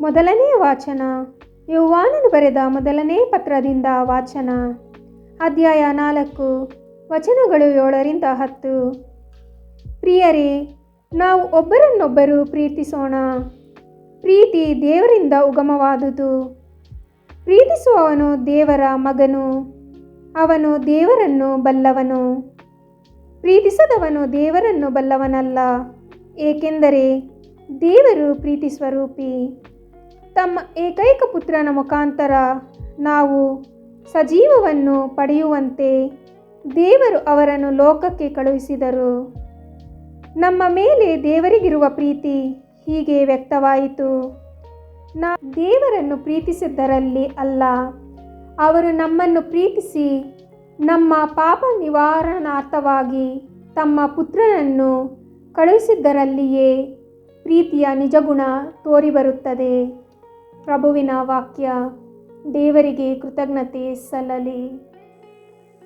ಮೊದಲನೇ ವಾಚನ. ಯೌವಾನನು ಬರೆದ ಮೊದಲನೇ ಪತ್ರದಿಂದ ವಾಚನ. ಅಧ್ಯಾಯ ನಾಲ್ಕು, ವಚನಗಳು ಏಳರಿಂದ ಹತ್ತು. ಪ್ರಿಯರೇ, ನಾವು ಒಬ್ಬರನ್ನೊಬ್ಬರು ಪ್ರೀತಿಸೋಣ. ಪ್ರೀತಿ ದೇವರಿಂದ ಉಗಮವಾದುದು. ಪ್ರೀತಿಸುವವನು ದೇವರ ಮಗನು. ಅವನು ದೇವರನ್ನು ಬಲ್ಲವನು. ಪ್ರೀತಿಸದವನು ದೇವರನ್ನು ಬಲ್ಲವನಲ್ಲ. ಏಕೆಂದರೆ ದೇವರು ಪ್ರೀತಿ ಸ್ವರೂಪಿ ತಮ್ಮ ಏಕೈಕ ಪುತ್ರನ ಮುಖಾಂತರ ನಾವು ಸಜೀವವನ್ನು ಪಡೆಯುವಂತೆ ದೇವರು ಅವರನ್ನು ಲೋಕಕ್ಕೆ ಕಳುಹಿಸಿದರು. ನಮ್ಮ ಮೇಲೆ ದೇವರಿಗಿರುವ ಪ್ರೀತಿ ಹೀಗೆ ವ್ಯಕ್ತವಾಯಿತು. ನಾ ದೇವರನ್ನು ಪ್ರೀತಿಸಿದ್ದರಲ್ಲಿ ಅಲ್ಲ, ಅವರು ನಮ್ಮನ್ನು ಪ್ರೀತಿಸಿ ನಮ್ಮ ಪಾಪ ನಿವಾರಣಾರ್ಥವಾಗಿ ತಮ್ಮ ಪುತ್ರನನ್ನು ಕಳುಹಿಸಿದ್ದರಲ್ಲಿಯೇ ಪ್ರೀತಿಯ ನಿಜಗುಣ ತೋರಿಬರುತ್ತದೆ. ಪ್ರಭುವಿನ ವಾಕ್ಯ, ದೇವರಿಗೆ ಕೃತಜ್ಞತೆ ಸಲ್ಲಲಿ.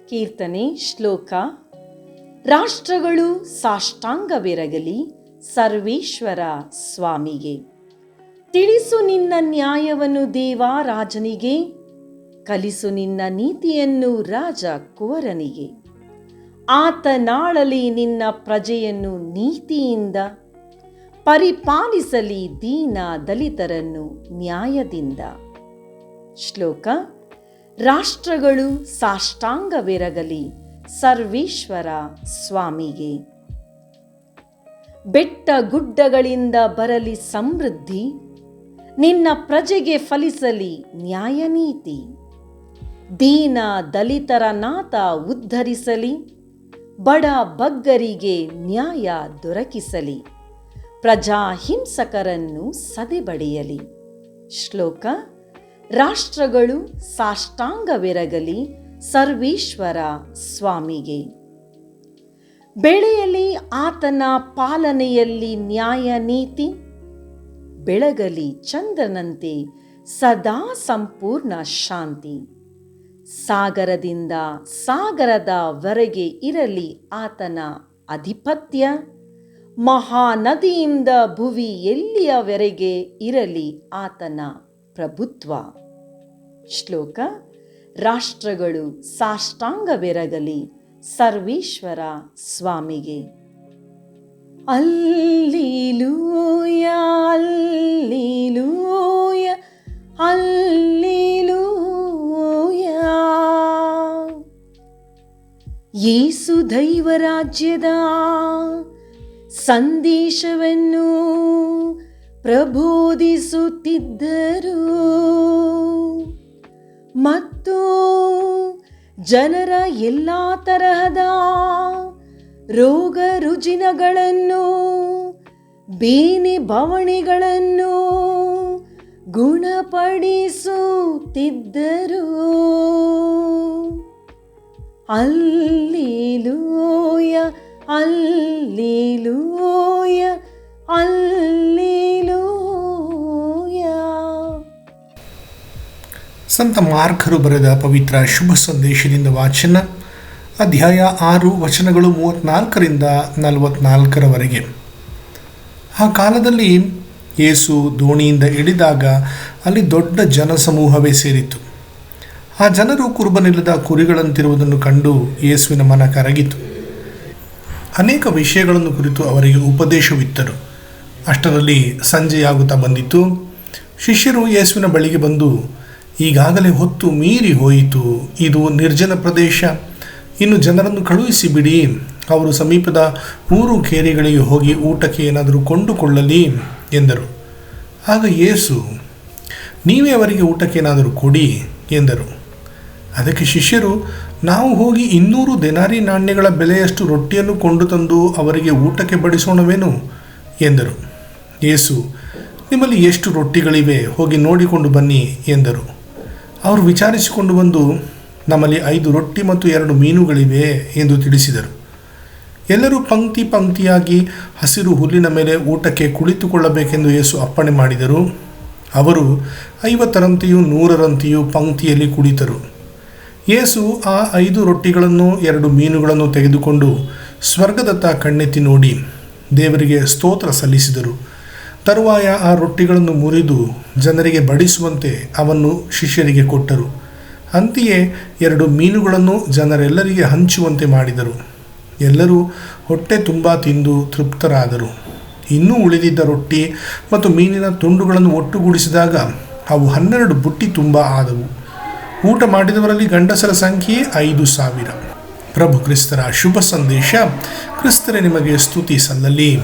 ಕೀರ್ತನೆ, ಶ್ಲೋಕ. ರಾಷ್ಟ್ರಗಳು ಸಾಷ್ಟಾಂಗವಿರಗಲಿ, ಸರ್ವೇಶ್ವರ ಸ್ವಾಮಿಗೆ. ತಿಳಿಸು ನಿನ್ನ ನ್ಯಾಯವನ್ನು ದೇವಾ ರಾಜನಿಗೆ, ಕಲಿಸು ನಿನ್ನ ನೀತಿಯನ್ನು ರಾಜ ಕುವರನಿಗೆ. ಆತನಾಳಲಿ ನಿನ್ನ ಪ್ರಜೆಯನ್ನು ನೀತಿಯಿಂದ ಪರಿಪಾಲಿಸಲಿ ದೀನ ದಲಿತರನ್ನು ನ್ಯಾಯದಿಂದ. ಶ್ಲೋಕ, ರಾಷ್ಟ್ರಗಳು ಸಾಷ್ಟಾಂಗವಿರಗಲಿ ಸರ್ವೇಶ್ವರ ಸ್ವಾಮಿಗೆ. ಬೆಟ್ಟ ಗುಡ್ಡಗಳಿಂದ ಬರಲಿ ಸಮೃದ್ಧಿ, ನಿನ್ನ ಪ್ರಜೆಗೆ ಫಲಿಸಲಿ ನ್ಯಾಯನೀತಿ ದೀನ ದಲಿತರ ನಾಥ ಉದ್ಧರಿಸಲಿ, ಬಡ ಬಗ್ಗರಿಗೆ ನ್ಯಾಯ ದೊರಕಿಸಲಿ. ಪ್ರಜಾಹಿಂಸಕರನ್ನು ಸದೆಬಡಿಯಲಿ ಶ್ಲೋಕ, ರಾಷ್ಟ್ರಗಳು ಸಾಷ್ಟಾಂಗವಿರಗಲಿ ಸರ್ವೇಶ್ವರ ಸ್ವಾಮಿಗೆ. ಬೆಳೆಯಲಿ ಆತನ ಪಾಲನೆಯಲ್ಲಿ ನ್ಯಾಯ ನೀತಿ, ಬೆಳಗಲಿ ಚಂದ್ರನಂತೆ ಸದಾ ಸಂಪೂರ್ಣ ಶಾಂತಿ. ಸಾಗರದಿಂದ ಸಾಗರದವರೆಗೆ ಇರಲಿ ಆತನ ಅಧಿಪತ್ಯ. ಮಹಾನದಿಯಿಂದ ಭುವಿ ಎಲ್ಲಿಯವರೆಗೆ ಇರಲಿ ಆತನ ಪ್ರಭುತ್ವ. ಶ್ಲೋಕ, ರಾಷ್ಟ್ರಗಳು ಸಾಷ್ಟಾಂಗವೆರಗಲಿ ಸರ್ವೇಶ್ವರ ಸ್ವಾಮಿಗೆ. ಅಲ್ಲಿಲೂಯ ಅಲ್ಲಿಲೂಯ ಅಲ್ಲಿಲೂಯ. ಯೇಸು ದೈವರಾಜ್ಯದ ಸಂದೇಶವನ್ನು ಪ್ರಬೋಧಿಸುತ್ತಿದ್ದರು. ಮತ್ತು ಜನರ ಎಲ್ಲ ತರಹದ ರೋಗ ರುಜಿನಗಳನ್ನು ಬೇನೆ ಬವಣೆಗಳನ್ನು ಗುಣಪಡಿಸುತ್ತಿದ್ದರು. ಅಲ್ಲಿಲೂಯ. ಅಲ್ಲಿಲೂಯ ಅಲ್ಲಿಲೂಯ. ಸಂತ ಮಾರ್ಕರು ಬರೆದ ಪವಿತ್ರ ಶುಭ ಸಂದೇಶದಿಂದ ವಾಚನ, ಅಧ್ಯಾಯ ಆರು, ವಚನಗಳು ಮೂವತ್ತ್ನಾಲ್ಕರಿಂದ ನಲವತ್ನಾಲ್ಕರವರೆಗೆ. ಆ ಕಾಲದಲ್ಲಿ ಯೇಸು ದೋಣಿಯಿಂದ ಇಳಿದಾಗ ಅಲ್ಲಿ ದೊಡ್ಡ ಜನಸಮೂಹವೇ ಸೇರಿತು ಆ ಜನರು ಕುರುಬನಿಲ್ಲದ ಕುರಿಗಳಂತಿರುವುದನ್ನು ಕಂಡು ಯೇಸುವಿನ ಮನ ಕರಗಿತು. ಅನೇಕ ವಿಷಯಗಳನ್ನು ಕುರಿತು ಅವರಿಗೆ ಉಪದೇಶವಿತ್ತರು. ಅಷ್ಟರಲ್ಲಿ ಸಂಜೆಯಾಗುತ್ತಾ ಬಂದಿತು ಶಿಷ್ಯರು ಯೇಸುವಿನ ಬಳಿಗೆ ಬಂದು, ಈಗಾಗಲೇ ಹೊತ್ತು ಮೀರಿ ಹೋಯಿತು. ಇದು ನಿರ್ಜನ ಪ್ರದೇಶ. ಇನ್ನು ಜನರನ್ನು ಕಳುಹಿಸಿ ಬಿಡಿ. ಅವರು ಸಮೀಪದ ಊರು ಕೇರಿಗಳಿಗೆ ಹೋಗಿ ಊಟಕ್ಕೆ ಏನಾದರೂ ಕೊಂಡುಕೊಳ್ಳಲಿ ಎಂದರು. ಆಗ ಯೇಸು, ನೀವೇ ಅವರಿಗೆ ಊಟಕ್ಕೆ ಏನಾದರೂ ಕೊಡಿ ಎಂದರು. ಅದಕ್ಕೆ ಶಿಷ್ಯರು, ನಾವು ಹೋಗಿ ಇನ್ನೂರು ದೆನಾರಿ ನಾಣ್ಯಗಳ ಬೆಲೆಯಷ್ಟು ರೊಟ್ಟಿಯನ್ನು ಕೊಂಡು ತಂದು ಅವರಿಗೆ ಊಟಕ್ಕೆ ಬಡಿಸೋಣವೇನು? ಎಂದರು. ಯೇಸು, ನಿಮ್ಮಲ್ಲಿ ಎಷ್ಟು ರೊಟ್ಟಿಗಳಿವೆ? ಹೋಗಿ ನೋಡಿಕೊಂಡು ಬನ್ನಿ ಎಂದರು. ಅವರು ವಿಚಾರಿಸಿಕೊಂಡು ಬಂದು, ನಮ್ಮಲ್ಲಿ ಐದು ರೊಟ್ಟಿ ಮತ್ತು ಎರಡು ಮೀನುಗಳಿವೆ ಎಂದು ತಿಳಿಸಿದರು. ಎಲ್ಲರೂ ಪಂಕ್ತಿ ಪಂಕ್ತಿಯಾಗಿ ಹಸಿರು ಹುಲ್ಲಿನ ಮೇಲೆ ಊಟಕ್ಕೆ ಕುಳಿತುಕೊಳ್ಳಬೇಕೆಂದು ಯೇಸು ಅಪ್ಪಣೆ ಮಾಡಿದರು. ಅವರು ಐವತ್ತರಂತೆಯೂ ನೂರರಂತೆಯೂ ಪಂಕ್ತಿಯಲ್ಲಿ ಕುಳಿತರು. ಯೇಸು ಆ ಐದು ರೊಟ್ಟಿಗಳನ್ನು, ಎರಡು ಮೀನುಗಳನ್ನು ತೆಗೆದುಕೊಂಡು ಸ್ವರ್ಗದತ್ತ ಕಣ್ಣೆತ್ತಿ ನೋಡಿ ದೇವರಿಗೆ ಸ್ತೋತ್ರ ಸಲ್ಲಿಸಿದರು. ತರುವಾಯ ಆ ರೊಟ್ಟಿಗಳನ್ನು ಮುರಿದು ಜನರಿಗೆ ಬಡಿಸುವಂತೆ ಅವನ್ನು ಶಿಷ್ಯರಿಗೆ ಕೊಟ್ಟರು. ಅಂತೆಯೇ ಎರಡು ಮೀನುಗಳನ್ನು ಜನರೆಲ್ಲರಿಗೆ ಹಂಚುವಂತೆ ಮಾಡಿದರು. ಎಲ್ಲರೂ ಹೊಟ್ಟೆ ತುಂಬ ತಿಂದು ತೃಪ್ತರಾದರು. ಇನ್ನೂ ಉಳಿದಿದ್ದ ರೊಟ್ಟಿ ಮತ್ತು ಮೀನಿನ ತುಂಡುಗಳನ್ನು ಒಟ್ಟುಗೂಡಿಸಿದಾಗ ಅವು ಹನ್ನೆರಡು ಬುಟ್ಟಿ ತುಂಬ ಆದವು. ಊಟ ಮಾಡಿದವರಲ್ಲಿ ಗಂಡಸರ ಸಂಖ್ಯೆ ಐದು ಸಾವಿರ. ಪ್ರಭು ಕ್ರಿಸ್ತರ ಶುಭ ಸಂದೇಶ ಕ್ರಿಸ್ತರೇ ನಿಮಗೆ ಸ್ತುತಿ ಸಲ್ಲಲಿ.